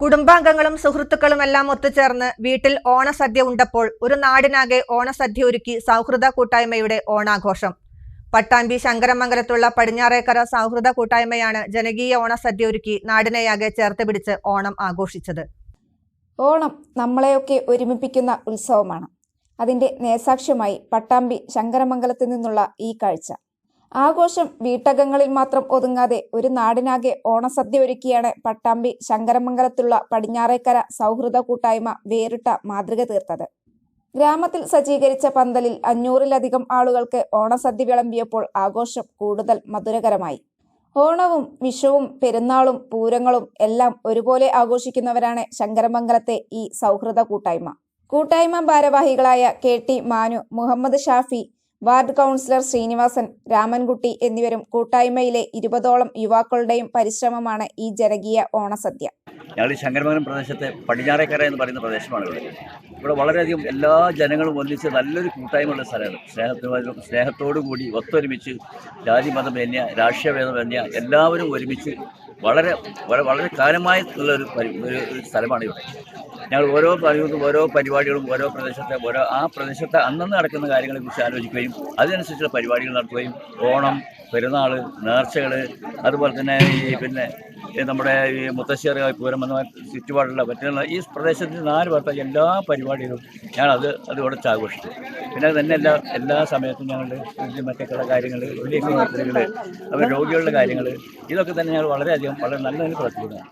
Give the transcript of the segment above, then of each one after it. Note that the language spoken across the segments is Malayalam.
കുടുംബാംഗങ്ങളും സുഹൃത്തുക്കളും എല്ലാം ഒത്തുചേർന്ന് വീട്ടിൽ ഓണസദ്യ ഉണ്ടപ്പോൾ ഒരു നാടിനാകെ ഓണസദ്യ ഒരുക്കി സൗഹൃദ കൂട്ടായ്മയുടെ ഓണാഘോഷം. പട്ടാമ്പി ശങ്കരമംഗലത്തുള്ള പടിഞ്ഞാറേക്കര സൗഹൃദ കൂട്ടായ്മയാണ് ജനകീയ ഓണസദ്യ ഒരുക്കി നാടിനെയാകെ ചേർത്ത് പിടിച്ച് ഓണം ആഘോഷിച്ചത്. ഓണം നമ്മളെയൊക്കെ ഒരുമിപ്പിക്കുന്ന ഉത്സവമാണ്. അതിന്റെ നേസാക്ഷ്യമായി പട്ടാമ്പി ശങ്കരമംഗലത്തു നിന്നുള്ള ഈ കാഴ്ച. ആഘോഷം വീട്ടകങ്ങളിൽ മാത്രം ഒതുങ്ങാതെ ഒരു നാടിനാകെ ഓണസദ്യ ഒരുക്കിയാണ് പട്ടാമ്പി ശങ്കരമംഗലത്തുള്ള പടിഞ്ഞാറേക്കര സൗഹൃദ കൂട്ടായ്മ വേറിട്ട മാതൃക തീർത്തത്. ഗ്രാമത്തിൽ സജ്ജീകരിച്ച പന്തലിൽ അഞ്ഞൂറിലധികം ആളുകൾക്ക് ഓണസദ്യ വിളമ്പിയപ്പോൾ ആഘോഷം കൂടുതൽ മധുരകരമായി. ഓണവും വിഷുവും പെരുന്നാളും പൂരങ്ങളും എല്ലാം ഒരുപോലെ ആഘോഷിക്കുന്നവരാണ് ശങ്കരമംഗലത്തെ ഈ സൗഹൃദ കൂട്ടായ്മ. കൂട്ടായ്മ ഭാരവാഹികളായ K T Manu Muhammad Shafi ward councillor Srinivasan Ramankutty എന്നിവരും കൂട്ടായ്മയിലെ ഇരുപതോളം യുവാക്കളുടെയും പരിശ്രമമാണ് ഈ ജനകീയ ഓണസദ്യ. ഞങ്ങൾ ഈ ശങ്കരമംഗലം പ്രദേശത്തെ പടിഞ്ഞാറേക്കര എന്ന് പറയുന്ന പ്രദേശമാണ് ഇവിടെ. ഇവിടെ വളരെയധികം എല്ലാ ജനങ്ങളും ഒന്നിച്ച് നല്ലൊരു കൂട്ടായ്മയുള്ള സ്ഥലമാണ്. സ്നേഹത്തിന് സ്നേഹത്തോടു കൂടി ഒത്തൊരുമിച്ച് ജാതി രാഷ്ട്രീയഭേദം ഭേദമേന്യ എല്ലാവരും ഒരുമിച്ച് വളരെ വളരെ വളരെ ഉള്ള ഒരു ഒരു സ്ഥലമാണ് ഇവിടെ. ഞങ്ങൾ ഓരോ പറയുന്നതും ഓരോ പരിപാടികളും ഓരോ പ്രദേശത്തെ ഓരോ ആ പ്രദേശത്തെ അന്നന്ന് നടക്കുന്ന കാര്യങ്ങളെക്കുറിച്ച് ആലോചിക്കുകയും അതിനനുസരിച്ചുള്ള പരിപാടികൾ നടത്തുകയും ഓണം പെരുന്നാൾ നേർച്ചകൾ അതുപോലെ തന്നെ ഈ പിന്നെ നമ്മുടെ ഈ മുത്തശ്ശേറി പൂരം എന്ന ചുറ്റുപാടുള്ള പറ്റുന്ന ഈ പ്രദേശത്ത് നാല് വർത്ത എല്ലാ പരിപാടികളും ഞാനത് അത് അതോടെ ആഘോഷിച്ചു. പിന്നെ തന്നെ എല്ലാ എല്ലാ സമയത്തും ഞങ്ങൾ മറ്റൊക്കെയുള്ള കാര്യങ്ങൾ വലിയ യാത്രകൾ അവർ രോഗികളുടെ കാര്യങ്ങൾ ഇതൊക്കെ തന്നെ ഞങ്ങൾ വളരെയധികം വളരെ നല്ല നിലയിൽ പ്രവർത്തിക്കുന്നതാണ്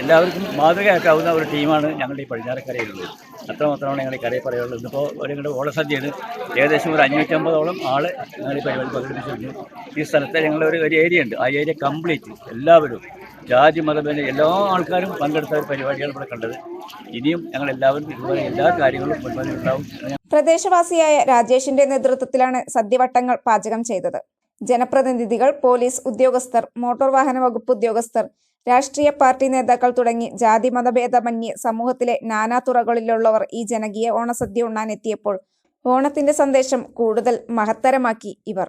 എല്ലാവർക്കും മാതൃകയാക്കാവുന്ന ഒരു ടീമാണ് ഞങ്ങളുടെ ഈ പടിഞ്ഞാറക്കരയിലുള്ളത്. അത്രമാത്രമാണ് ഞങ്ങൾ ഈ കരയിൽ പറയുള്ളത് ഇന്നിപ്പോൾ ഒരു ഞങ്ങളുടെ ഓണസദ്യയാണ് ഏകദേശം ഒരു അഞ്ഞൂറ്റമ്പതോളം ആൾ ഞങ്ങൾ ഈ പരിപാടി പങ്കെടുപ്പിച്ചിട്ടുണ്ട്. ഈ സ്ഥലത്തെ ഞങ്ങളുടെ ഒരു ഏരിയ ഉണ്ട് ആ ഏരിയ കംപ്ലീറ്റ്. എല്ലാവരും ജാതി മതഭേദ എല്ലാ ആൾക്കാരും പങ്കെടുത്ത ഒരു പരിപാടിയാണ് ഇവിടെ കണ്ടത്. ഇനിയും ഞങ്ങൾ എല്ലാവരും ഇതുപോലെ എല്ലാ കാര്യങ്ങളും മുൻപന്തി ഉണ്ടാവും. പ്രദേശവാസിയായ രാജേഷിന്റെ നേതൃത്വത്തിലാണ് സദ്യവട്ടങ്ങൾ പാചകം ചെയ്തത്. ജനപ്രതിനിധികൾ പോലീസ് ഉദ്യോഗസ്ഥർ മോട്ടോർ വാഹന വകുപ്പ് ഉദ്യോഗസ്ഥർ രാഷ്ട്രീയ പാർട്ടി നേതാക്കൾ തുടങ്ങി ജാതി മതഭേദമന്യേ സമൂഹത്തിലെ നാനാ തുറകളിലുള്ളവർ ഈ ജനകീയ ഓണസദ്യ ഉണ്ണാൻ എത്തിയപ്പോൾ ഓണത്തിന്റെ സന്ദേശം കൂടുതൽ മഹത്തരമാക്കി ഇവർ.